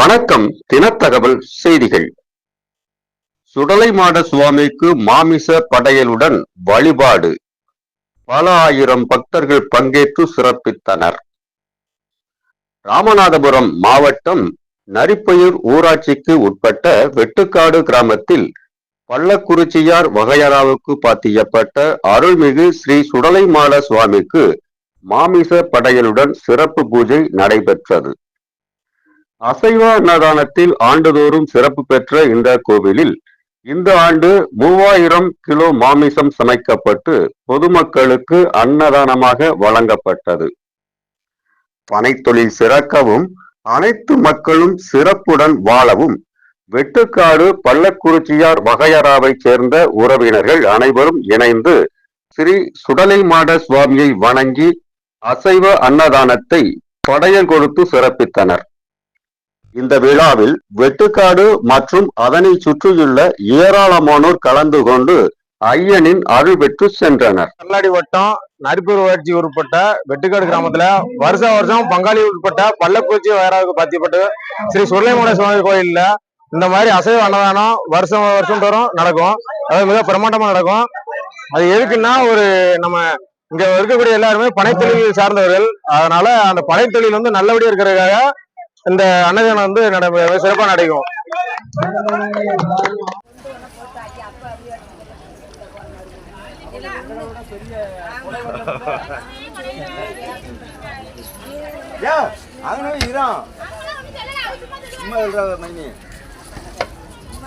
வணக்கம் தினத்தகவல் செய்திகள். சுடலைமாட சுவாமிக்கு மாமிச படையலுடன் வழிபாடு. பல ஆயிரம் பக்தர்கள் பங்கேற்று சிறப்பித்தனர். ராமநாதபுரம் மாவட்டம் நரிப்பையூர் ஊராட்சிக்கு உட்பட்ட வெட்டுக்காடு கிராமத்தில் பள்ளக்குறிச்சியார் வகையறாவுக்கு பாத்தியப்பட்ட அருள்மிகு ஸ்ரீ சுடலைமாட சுவாமிக்கு மாமிச படையலுடன் சிறப்பு பூஜை நடைபெற்றது. அசைவ அன்னதானத்தில் ஆண்டுதோறும் சிறப்பு பெற்ற இந்த கோவிலில் இந்த ஆண்டு மூவாயிரம் கிலோ மாமிசம் சமைக்கப்பட்டு பொதுமக்களுக்கு அன்னதானமாக வழங்கப்பட்டது. பனைத்தொழில் சிறக்கவும் அனைத்து மக்களும் சிறப்புடன் வாழவும் வெட்டுக்காடு பள்ளக்குறிச்சியார் வகையறாவைச் சேர்ந்த உறவினர்கள் அனைவரும் இணைந்து ஸ்ரீ சுடலைமாட சுவாமியை வணங்கி அசைவ அன்னதானத்தை படையல் கொடுத்து சிறப்பித்தனர். இந்த விழாவில் வெட்டுக்காடு மற்றும் அதனை சுற்றியுள்ள ஏராளமானோர் கலந்து கொண்டு ஐயனின் அருள் பெற்று சென்றனர். கல்லாடி வட்டம் நரிப்பூர் வளர்ச்சி உட்பட்ட வெட்டுக்காடு கிராமத்துல வருஷ வருஷம் பங்காளி உட்பட்ட பள்ளக்குறிச்சி வயராவுக்கு பத்திப்பட்டு ஸ்ரீ சுருளைமூட சுவாமி கோயில்ல இந்த மாதிரி அசைவ அன்னதானம் வருஷம் வருஷம் தோறும் நடக்கும். அது மிக பிரமாண்டமா நடக்கும். அது எதுக்குன்னா ஒரு நம்ம இங்க இருக்கக்கூடிய எல்லாருமே பனைத்தொழில் சார்ந்தவர்கள். அதனால அந்த பனைத்தொழில் வந்து நல்லபடியா இருக்கிறதுக்காக இந்த அன்னதானம் வந்து சிறப்பாக நடைபெறும். நடக்கும் அதனால இதான் சும்மா சொல்ற மைனி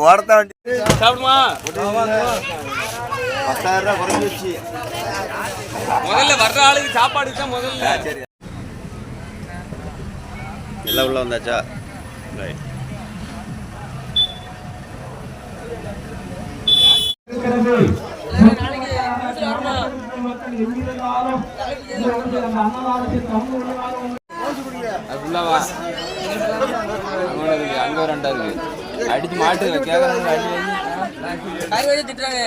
ஓடத்த வண்டி சாப்பிடுமா பத்தாயிரம் ரூபாய் குறைஞ்சி வச்சு முதல்ல வர்ற ஆளுக்கு சாப்பாடு தான் முதல்ல சரி எல்லாம் உள்ள வந்தாச்சா ரைட் அது ஃபுல்லாவா அங்கே இருக்கு அங்கே ஒரு ரெண்டா இருக்கு. அடிச்சு மாட்டு கேட்கறாங்க அள்ளி திட்டுறாங்க.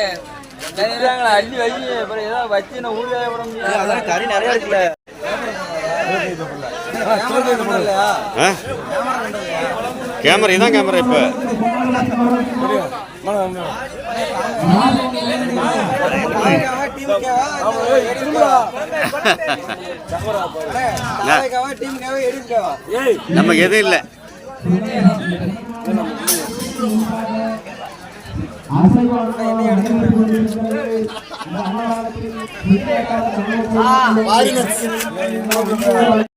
திட்டுறாங்களா? அள்ளி வை அப்புறம் ஏதோ வச்சு நான் ஊர்ல போட முடியாது கறி நிறைய இருக்குல்ல. கேமரா இதான் கேமரா இப்போ. நமக்கு எதுவும் இல்லை. Hey,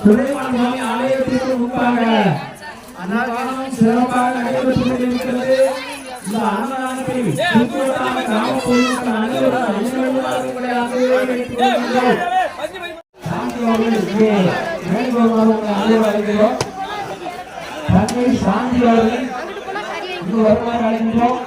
சுலைமான் ஆலயத்திற்கு தங்கை சாந்தி அவர்கள் இங்கு வருமாறு அழைக்கின்றோம்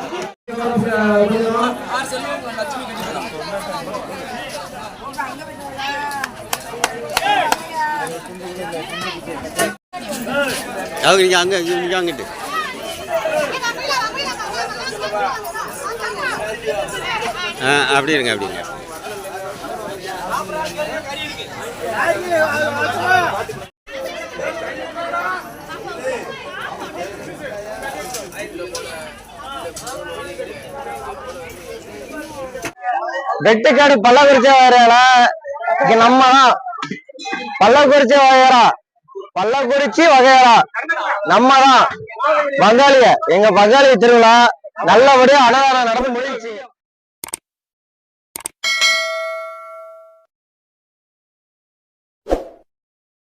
அவங்க அங்க அங்கிட்டு. ஆ அப்படி இருங்க அப்படி இருங்க. வெட்டுக்காடு பள்ளக்குறிச்சி வகையால நம்ம தான் பள்ளக்குறிச்சி வகையறா பள்ளக்குறிச்சி வகையறா நம்ம தான் பங்காளிய எங்க பங்காளி திருவிழா நல்லபடியா அன்னதானம் நடந்து முடிச்சு